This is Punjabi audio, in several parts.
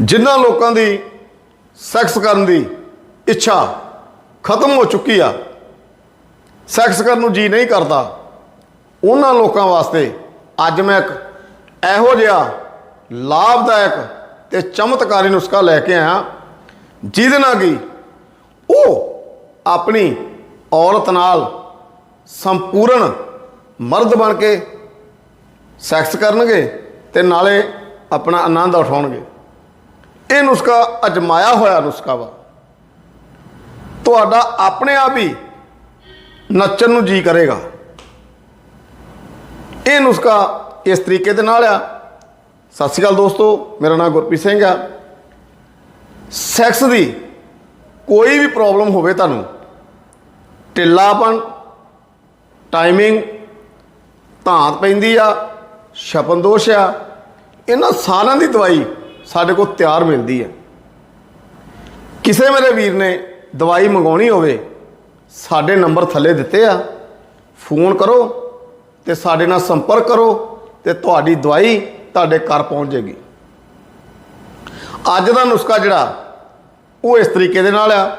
ਜਿਨ੍ਹਾਂ ਲੋਕਾਂ ਦੀ ਸੈਕਸ ਕਰਨ ਦੀ ਇੱਛਾ ਖਤਮ ਹੋ ਚੁੱਕੀ ਆ, ਸੈਕਸ ਕਰਨ ਨੂੰ ਜੀ ਨਹੀਂ ਕਰਦਾ, ਉਹਨਾਂ ਲੋਕਾਂ ਵਾਸਤੇ ਅੱਜ ਮੈਂ ਇੱਕ ਇਹੋ ਜਿਹਾ ਲਾਭਦਾਇਕ ਤੇ ਚਮਤਕਾਰੀ ਨੁਸਖਾ ਲੈ ਕੇ ਆਇਆ, ਜਿਹਦੇ ਨਾਲ ਕਿ ਉਹ ਆਪਣੀ ਔਰਤ ਨਾਲ ਸੰਪੂਰਨ ਮਰਦ ਬਣ ਕੇ ਸੈਕਸ ਕਰਨਗੇ ਤੇ ਨਾਲੇ ਆਪਣਾ ਆਨੰਦ ਉਠਾਉਣਗੇ। ਇਹ ਨੁਸਖਾ ਅਜਮਾਇਆ ਹੋਇਆ ਨੁਸਖਾ ਵਾ। ਤੁਹਾਡਾ ਆਪਣੇ ਆਪ ਹੀ ਨੱਚਣ ਨੂੰ ਜੀ ਕਰੇਗਾ। ਇਹ ਨੁਸਖਾ ਇਸ ਤਰੀਕੇ ਦੇ ਨਾਲ ਆ। ਸਤਿ ਸ਼੍ਰੀ ਅਕਾਲ ਦੋਸਤੋ, ਮੇਰਾ ਨਾਮ ਗੁਰਪ੍ਰੀਤ ਸਿੰਘ ਆ। ਸੈਕਸ ਦੀ ਕੋਈ ਵੀ ਪ੍ਰੋਬਲਮ ਹੋਵੇ ਤੁਹਾਨੂੰ, ਢਿੱਲਾਪਨ, ਟਾਈਮਿੰਗ, ਧਾਂਤ ਪੈਂਦੀ ਆ ਸ਼ਪਨ ਦੋਸ਼ ਆ, ਇਹਨਾਂ ਸਾਰਿਆਂ ਦੀ ਦਵਾਈ ਸਾਡੇ ਕੋਲ ਤਿਆਰ ਮਿਲਦੀ ਹੈ। ਕਿਸੇ ਮੇਰੇ ਵੀਰ ਨੇ ਦਵਾਈ ਮੰਗਾਉਣੀ ਹੋਵੇ, ਸਾਡੇ ਨੰਬਰ ਥੱਲੇ ਦਿੱਤੇ ਆ। ਫੋਨ ਕਰੋ ਤੇ ਸਾਡੇ ਨਾਲ ਸੰਪਰਕ ਕਰੋ ਤੇ ਤੁਹਾਡੀ ਦਵਾਈ ਤੁਹਾਡੇ ਘਰ ਪਹੁੰਚ ਜਾਏਗੀ। ਅੱਜ ਦਾ ਨੁਸਖਾ ਜਿਹੜਾ, ਉਹ ਇਸ ਤਰੀਕੇ ਦੇ ਨਾਲ ਆ।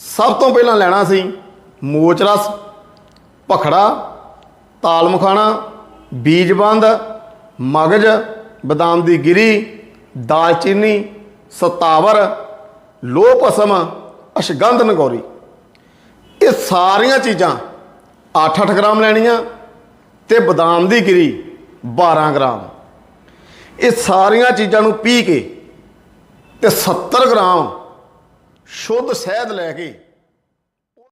ਸਭ ਤੋਂ ਪਹਿਲਾਂ ਲੈਣਾ ਸੀ ਮੋਚ ਰਸ, ਭਖੜਾ, ਤਾਲ ਮਖਾਣਾ, ਬੀਜ ਬੰਦ, ਮਗਜ, ਬਦਾਮ ਦੀ ਗਿਰੀ ਦਾਲਚੀਨੀ, ਸਤਾਵਰ ਲੋਹ ਭਸਮ ਅਸ਼ਗੰਧ, ਨਗੌਰੀ। ਇਹ ਸਾਰੀਆਂ ਚੀਜ਼ਾਂ 8-8 ਗ੍ਰਾਮ ਲੈਣੀਆਂ ਤੇ ਬਦਾਮ ਦੀ ਗਿਰੀ 12 ਗ੍ਰਾਮ। ਇਹ ਸਾਰੀਆਂ ਚੀਜ਼ਾਂ ਨੂੰ ਪੀ ਕੇ ਤੇ 70 ਗ੍ਰਾਮ ਸ਼ੁੱਧ ਸ਼ਹਿਦ ਲੈ ਕੇ